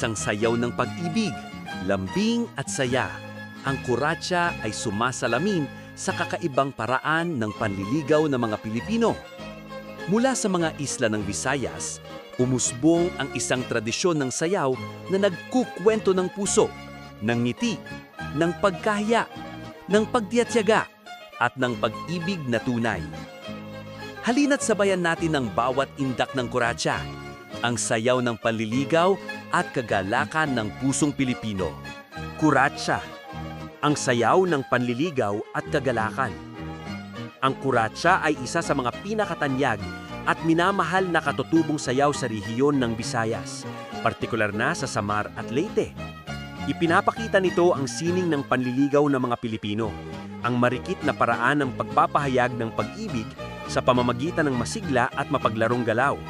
isang sayaw ng pag-ibig, lambing at saya. Ang kuratsa ay sumasalamin sa kakaibang paraan ng panliligaw ng mga Pilipino. Mula sa mga isla ng Visayas, umusbong ang isang tradisyon ng sayaw na nagkukwento ng puso, ng ngiti, ng pagkahiya, ng pagtiyatyaga, at ng pag-ibig na tunay. Halina't sabayan natin ang bawat indak ng kuratsa, ang sayaw ng panliligaw at kagalakan ng pusong Pilipino. Kuratsa, ang sayaw ng panliligaw at kagalakan. Ang kuratsa ay isa sa mga pinakatanyag at minamahal na katutubong sayaw sa rehiyon ng Visayas, partikular na sa Samar at Leyte. Ipinapakita nito ang sining ng panliligaw ng mga Pilipino, ang marikit na paraan ng pagpapahayag ng pag-ibig sa pamamagitan ng masigla at mapaglarong galaw.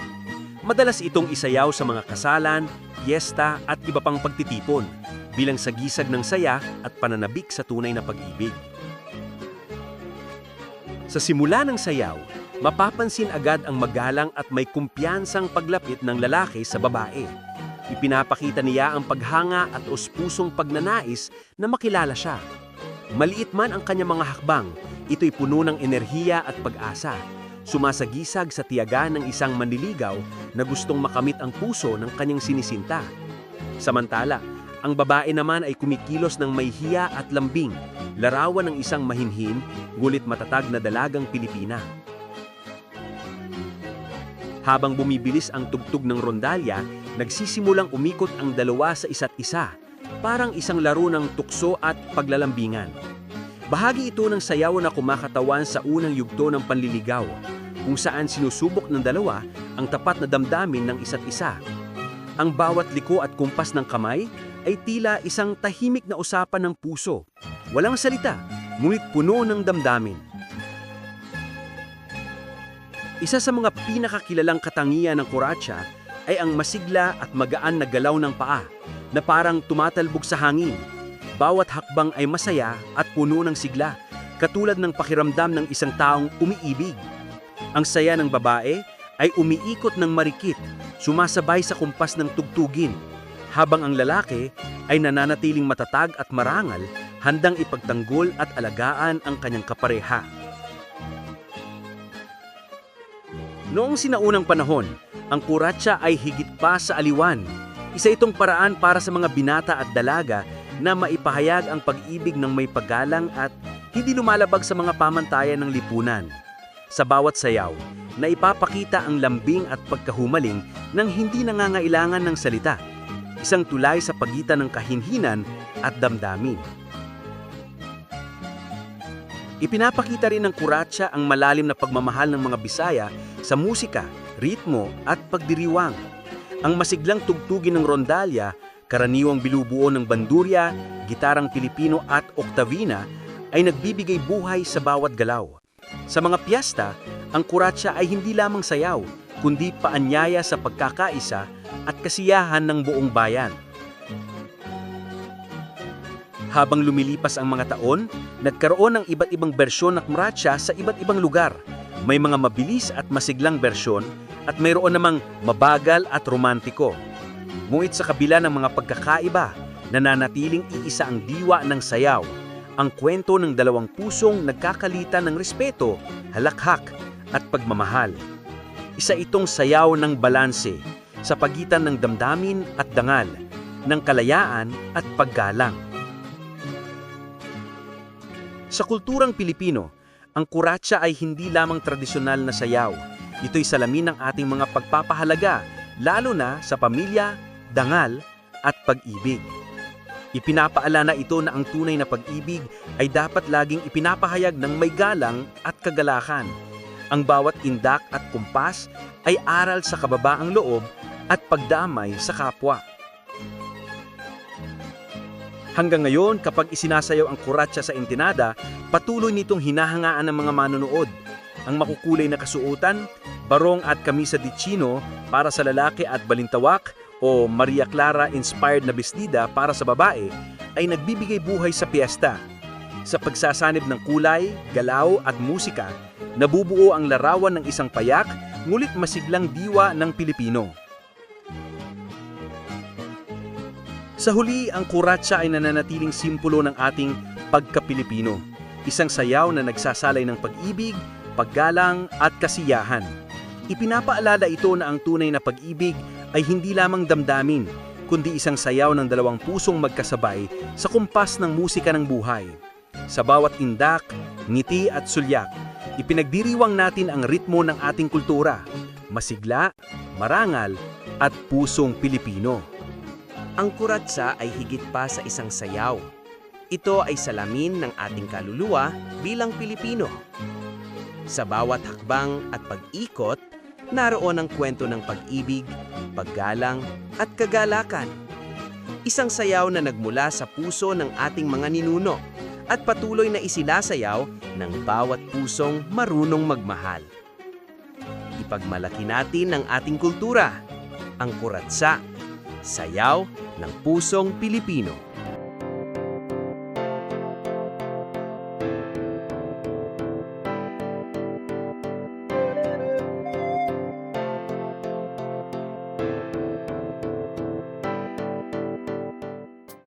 Madalas itong isayaw sa mga kasalan, piyesta at iba pang pagtitipon bilang sagisag ng saya at pananabik sa tunay na pag-ibig. Sa simula ng sayaw, mapapansin agad ang magalang at may kumpiyansang paglapit ng lalaki sa babae. Ipinapakita niya ang paghanga at uspusong pagnanais na makilala siya. Maliit man ang kanyang mga hakbang, ito'y puno ng enerhiya at pag-asa. Sumasagisag sa tiyaga ng isang manliligaw na gustong makamit ang puso ng kanyang sinisinta. Samantala, ang babae naman ay kumikilos ng may hiya at lambing, larawan ng isang mahinhin, ngulit matatag na dalagang Pilipina. Habang bumibilis ang tugtog ng rondalya, nagsisimulang umikot ang dalawa sa isa't isa, parang isang laro ng tukso at paglalambingan. Bahagi ito ng sayaw na kumakatawan sa unang yugto ng panliligaw, kung saan sinusubok ng dalawa ang tapat na damdamin ng isa't isa. Ang bawat liko at kumpas ng kamay ay tila isang tahimik na usapan ng puso. Walang salita, ngunit puno ng damdamin. Isa sa mga pinakakilalang katangian ng kuratsa ay ang masigla at magaan na galaw ng paa na parang tumatalbog sa hangin. Bawat hakbang ay masaya at puno ng sigla, katulad ng pakiramdam ng isang taong umiibig. Ang saya ng babae ay umiikot ng marikit, sumasabay sa kumpas ng tugtugin, habang ang lalaki ay nananatiling matatag at marangal, handang ipagtanggol at alagaan ang kanyang kapareha. Noong sinaunang panahon, ang kuratsa ay higit pa sa aliwan. Isa itong paraan para sa mga binata at dalaga na maipahayag ang pag-ibig ng may paggalang at hindi lumalabag sa mga pamantayan ng lipunan. Sa bawat sayaw, na ipapakita ang lambing at pagkahumaling ng hindi nangangailangan ng salita. Isang tulay sa pagitan ng kahinhinan at damdamin. Ipinapakita rin ng kuratsa ang malalim na pagmamahal ng mga Bisaya sa musika, ritmo at pagdiriwang. Ang masiglang tugtugin ng rondalya, karaniwang binubuo ng bandurya, gitarang Pilipino at oktavina ay nagbibigay buhay sa bawat galaw. Sa mga piyesta, ang kuratsa ay hindi lamang sayaw, kundi paanyaya sa pagkakaisa at kasiyahan ng buong bayan. Habang lumilipas ang mga taon, nagkaroon ng iba't ibang bersyon ng kuratsa sa iba't ibang lugar. May mga mabilis at masiglang bersyon at mayroon namang mabagal at romantiko. Ngunit sa kabila ng mga pagkakaiba, nananatiling iisa ang diwa ng sayaw, ang kwento ng dalawang pusong nagkakalitan ng respeto, halakhak at pagmamahal. Isa itong sayaw ng balanse sa pagitan ng damdamin at dangal, ng kalayaan at paggalang. Sa kulturang Pilipino, ang kuratsa ay hindi lamang tradisyonal na sayaw. Ito'y salamin ng ating mga pagpapahalaga, lalo na sa pamilya, dangal at pag-ibig. Ipinapaalala ito na ang tunay na pag-ibig ay dapat laging ipinapahayag ng may galang at kagalakan. Ang bawat indak at kumpas ay aral sa kababaang loob at pagdamay sa kapwa. Hanggang ngayon, kapag isinasayaw ang kuratsa sa entinada, patuloy nitong hinahangaan ng mga manonood. Ang makukulay na kasuotan, barong at kamisa di chino para sa lalaki at balintawak o Maria Clara inspired na bestida para sa babae ay nagbibigay buhay sa piyesta. Sa pagsasanib ng kulay, galaw at musika, nabubuo ang larawan ng isang payak ngulit masiglang diwa ng Pilipino. Sa huli, ang kuratsa ay nananatiling simbolo ng ating pagka-Pilipino. Isang sayaw na nagsasalay ng pag-ibig, paggalang at kasiyahan. Ipinapaalala ito na ang tunay na pag-ibig ay hindi lamang damdamin, kundi isang sayaw ng dalawang pusong magkasabay sa kumpas ng musika ng buhay. Sa bawat indak, ngiti at sulyak, ipinagdiriwang natin ang ritmo ng ating kultura, masigla, marangal, at pusong Pilipino. Ang kuratsa ay higit pa sa isang sayaw. Ito ay salamin ng ating kaluluwa bilang Pilipino. Sa bawat hakbang at pag-ikot, naroon ang kwento ng pag-ibig, paggalang at kagalakan. Isang sayaw na nagmula sa puso ng ating mga ninuno at patuloy na isilasayaw ng bawat pusong marunong magmahal. Ipagmalaki natin ang ating kultura, ang kuratsa, sayaw ng pusong Pilipino.